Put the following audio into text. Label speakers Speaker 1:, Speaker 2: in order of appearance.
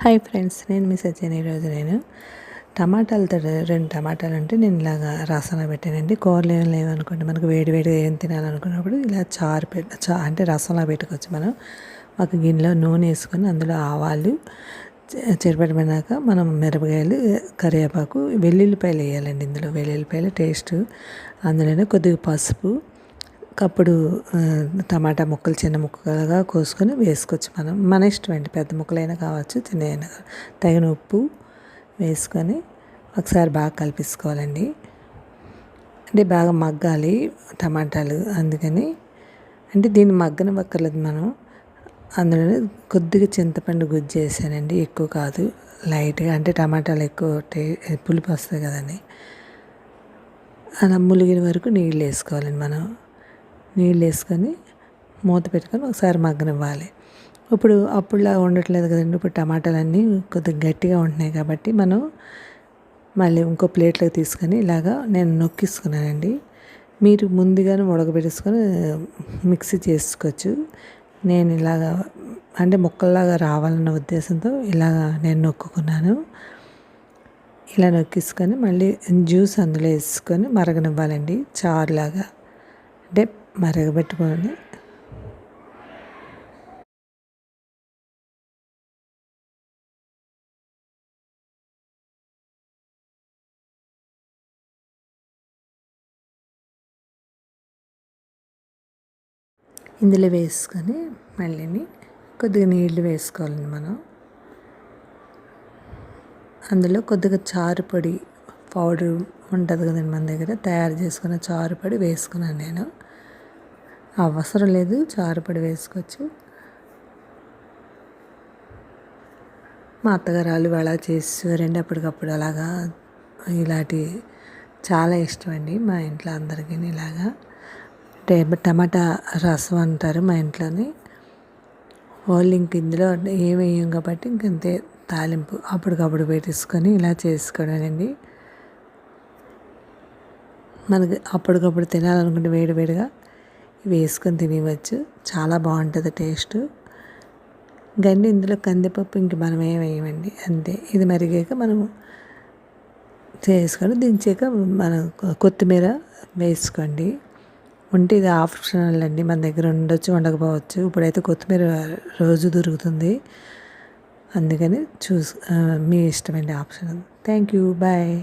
Speaker 1: Hi friends నేను మీ సత్యన్ ఈరోజు నేను. టమాటాలతో రెండు టమాటాలు ఉంటే నేను ఇలాగా రసన పెట్టానండి. కూరలు ఏం లేవనుకోండి మనకు వేడి వేడిగా ఏం తినాలనుకున్నప్పుడు ఇలా చారు పెట్ట చా అంటే రసంలా పెట్టుకోవచ్చు మనం. ఒక గిన్నెలో నూనె వేసుకొని అందులో ఆవాలు చెరపెట్టమన్నాక మనం మిరపకాయలు కరివేపాకు వెల్లుల్లిపాయలు వేయాలండి ఇందులో. వెల్లుల్లిపాయలు టేస్ట్ అందులోనే కొద్దిగా పసుపు కప్పుడు టమాటా ముక్కలు చిన్న ముక్కలుగా కోసుకొని వేసుకోవచ్చు మనం. మన ఇష్టం అండి. పెద్ద ముక్కలైనా కావచ్చు చిన్న తగిన ఉప్పు వేసుకొని ఒకసారి బాగా కలిపించుకోవాలండి అంటే బాగా మగ్గాలి టమాటాలు అందుకని. అంటే దీన్ని మగ్గనివ్వక్కర్లేదు మనం. అందులోనే కొద్దిగా చింతపండు గుజ్జు వేసానండి. ఎక్కువ కాదు. లైట్గా అంటే టమాటాలు ఎక్కువ టే పులుపు వస్తాయి కదండి. అలా ములిగిన వరకు నీళ్ళు వేసుకోవాలండి మనం. నీళ్ళు వేసుకొని మూత పెట్టుకొని ఒకసారి మగ్గనివ్వాలి. ఇప్పుడు అప్పుడులా ఉండట్లేదు కదండి. ఇప్పుడు టమాటాలన్నీ కొద్దిగా గట్టిగా ఉంటున్నాయి కాబట్టి మనం మళ్ళీ ఇంకో ప్లేట్లోకి తీసుకొని ఇలాగా నేను నొక్కిసుకున్నానండి. మీరు ముందుగానే ఉడకబెట్టేసుకొని మిక్సీ చేసుకోవచ్చు. నేను ఇలాగా అంటే ముక్కల్లాగా రావాలన్న ఉద్దేశంతో ఇలాగా నేను నొక్కుకున్నాను. ఇలా నొక్కిసుకొని మళ్ళీ జ్యూస్ అందులో వేసుకొని మరగనివ్వాలండి. చారులాగా. అంటే మరగబెట్టుకొని ఇందులో వేసుకొని మళ్ళీని కొద్దిగా నీళ్ళు వేసుకోవాలండి మనం. అందులో కొద్దిగా చారు పొడి పౌడర్ ఉంటుంది కదండి మన దగ్గర తయారు చేసుకున్న చారు పొడి వేసుకున్నాను నేను. అవసరం లేదు చారుపొడి వేసుకోవచ్చు. మా అత్తగారు వాళ్ళు అలా చేసేవారండి అప్పటికప్పుడు అలాగా ఇలాంటి చాలా ఇష్టం అండి మా ఇంట్లో అందరికీ ఇలాగా. టమాటా రసం అంటారు మా ఇంట్లోని. వాళ్ళు ఇంక ఇందులో ఏమేయం కాబట్టి ఇంకంతే తాలింపు అప్పటికప్పుడు పెట్టేసుకొని ఇలా చేసుకోవడానండి మనకి అప్పటికప్పుడు తినాలనుకుంటే వేడివేడిగా వేసుకొని తినవచ్చు చాలా బాగుంటుంది టేస్ట్. గండి ఇందులో కందిపప్పు ఇంక మనం ఏం వేయమండి. అంతే. ఇది మరిగాక మనం చేసుకొని దించాక మనం కొత్తిమీర వేసుకోండి. ఉంటే ఇది ఆప్షనల్ అండి. మన దగ్గర ఉండొచ్చు ఉండకపోవచ్చు. ఇప్పుడైతే కొత్తిమీర రోజు దొరుకుతుంది. అందుకని చూస్ మీ ఇష్టమండి ఆప్షన్. Thank you. బాయ్.